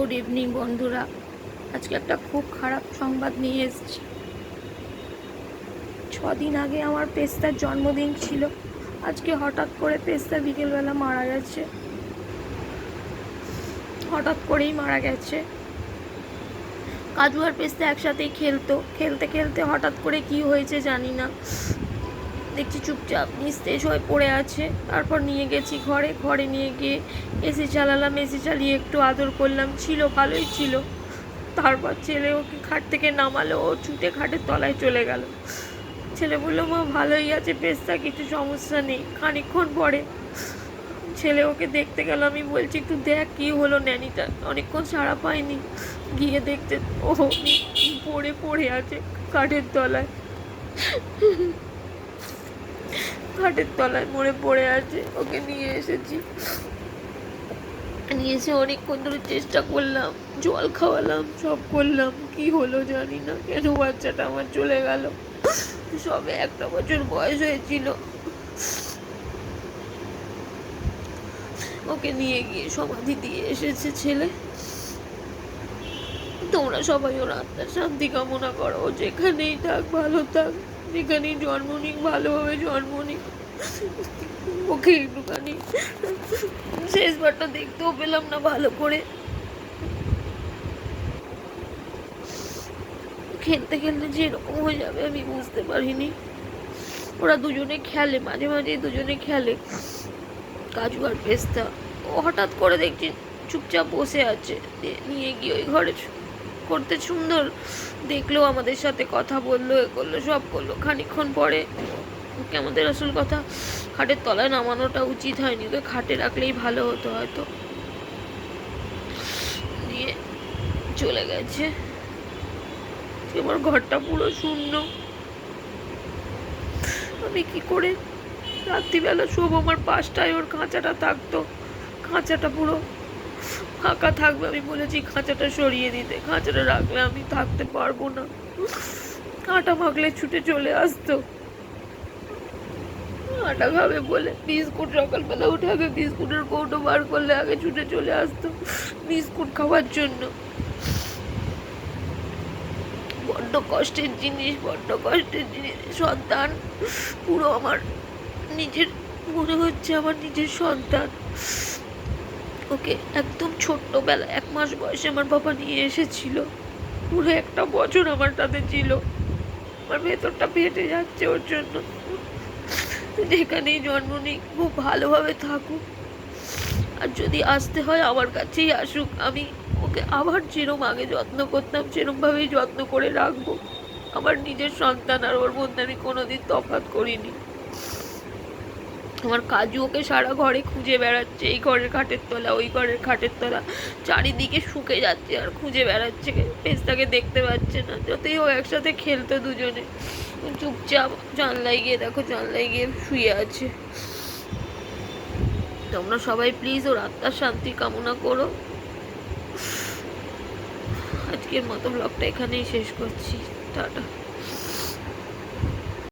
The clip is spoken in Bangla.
গুড ইভিনিং, বন্ধুরা। আজকে একটা খুব খারাপ সংবাদ নিয়ে এসেছি। ছদিন আগে আমার পেস্তার জন্মদিন ছিল। আজকে হঠাৎ করে পেস্তা বিকেলবেলা মারা গেছে। হঠাৎ করেই মারা গেছে। কাজু আর পেস্তা একসাথেই খেলতো। খেলতে খেলতে হঠাৎ করে কি হয়েছে জানি না। দেখছি চুপচাপ, নিস্তেজ হয়ে পড়ে আছে। তারপর নিয়ে গেছি ঘরে ঘরে নিয়ে গিয়ে এসি চালালাম এসি চালিয়ে একটু আদর করলাম, ছিল ভালোই ছিল। তারপর ছেলে ওকে খাট থেকে নামালো, ও ছুটে খাটের তলায় চলে গেল। ছেলে বলল, মা, ভালোই আছে পেস্তা কিছু সমস্যা নেই, খানিকক্ষণ পরে। ছেলে ওকে দেখতে গেল, আমি বলছি, একটু দেখ কি হলো ন্যানিটা, অনেকক্ষণ সাড়া পাইনি গিয়ে দেখতে ও পড়ে পড়ে আছে কাঠের তলায়। খাটের তলায় মরে পড়ে আছে। ওকে নিয়ে এসেছি। নিয়ে এসে অনেকক্ষণ ধরে চেষ্টা করলাম, জল খাওয়ালাম, সব করলাম। কি হলো জানি না, কেন বাচ্চাটা আমার চলে গেল? সবে একটা বছর বয়স হয়েছিল। ওকে নিয়ে গিয়ে সমাধি দিয়ে এসেছে ছেলে। তোমরা সবাই ওর আত্মার শান্তি কামনা করো। যেখানেই থাক, ভালো থাক। যেখানেই জন্ম নিক, ভালোভাবে জন্ম নিক। ওকে একটুখানি শেষবারটা দেখতেও পেলাম না ভালো করে। খেলতে খেলতে যে এরকম হয়ে যাবে আমি বুঝতে পারিনি। ওরা দুজনে খেলে, মাঝে মাঝে দুজনে খেলে। কাজু আর পেস্তা। ও হঠাৎ করে দেখছি চুপচাপ বসে আছে। নিয়ে গিয়ে ওই ঘরে করতে। সুন্দর দেখল আমাদের সাথে কথা বলল, এ করল, সব করল। খানিকক্ষণ পরে ওকে আমাদের আসল কথা, খাটের তলায় নামানোটা উচিত হয়নি। ওকে খাটে রাখলেই ভালো হতো হয়তো। দিয়ে চলে গেছে। আমার ঘরটা পুরো শূন্য। আমি কি করে রাত্রিবেলা শোবো? আমার পাশটায় ওর খাঁচাটা থাকতো। খাঁচাটা পুরো ফাঁকা থাকবে, আমি বলেছি খাঁচাটা সরিয়ে দিতে, খাঁচাটা রাখলে আমি থাকতে পারব না। কাঁটা মাখলে ছুটে চলে আসতো। আটা খাবে বলে বিস্কুট সকালবেলা উঠে আগে বিস্কুটের কৌটো বার করলে আগে ছুটে চলে আসতো বিস্কুট খাওয়ার জন্য। বড্ড কষ্টের জিনিস, বড্ড কষ্টের জিনিস। সন্তান, পুরো আমার নিজের, মনে হচ্ছে আমার নিজের সন্তান। ওকে একদম ছোট্টবেলা এক মাস বয়সে আমার বাবা নিয়ে এসেছিল। পুরো একটা বছর আমার সাথে ছিল। আমার ভেতরটা ফেটে যাচ্ছে ওর জন্য। যেখানেই জন্ম নিই খুব ভালোভাবে থাকুক। আর যদি আসতে হয় আমার কাছেই আসুক, আমি ওকে আবার যেরম আগে যত্ন করতাম, সেরমভাবেই যত্ন করে রাখব। আমার নিজের সন্তান আর ওর মধ্যে আমি কোনোদিন তফাৎ করিনি। আমার কাজু ওকে সারা ঘরে খুঁজে বেড়াচ্ছে, এই ঘরের খাটের তলা, ওই ঘরের খাটের তলা। চারিদিকে শুকে যাচ্ছে আর খুঁজে বেড়াচ্ছে পেস্তাকে দেখতে পাচ্ছে না। যতই ও একসাথে খেলতো দুজনে। চুপচাপ জানলায় গিয়ে দেখো, জানলায় গিয়ে শুয়ে আছে। তোমরা সবাই প্লিজ ওর আত্মার শান্তি কামনা করো। আজকের মতো ব্লগটা এখানেই শেষ করছি। টাটা।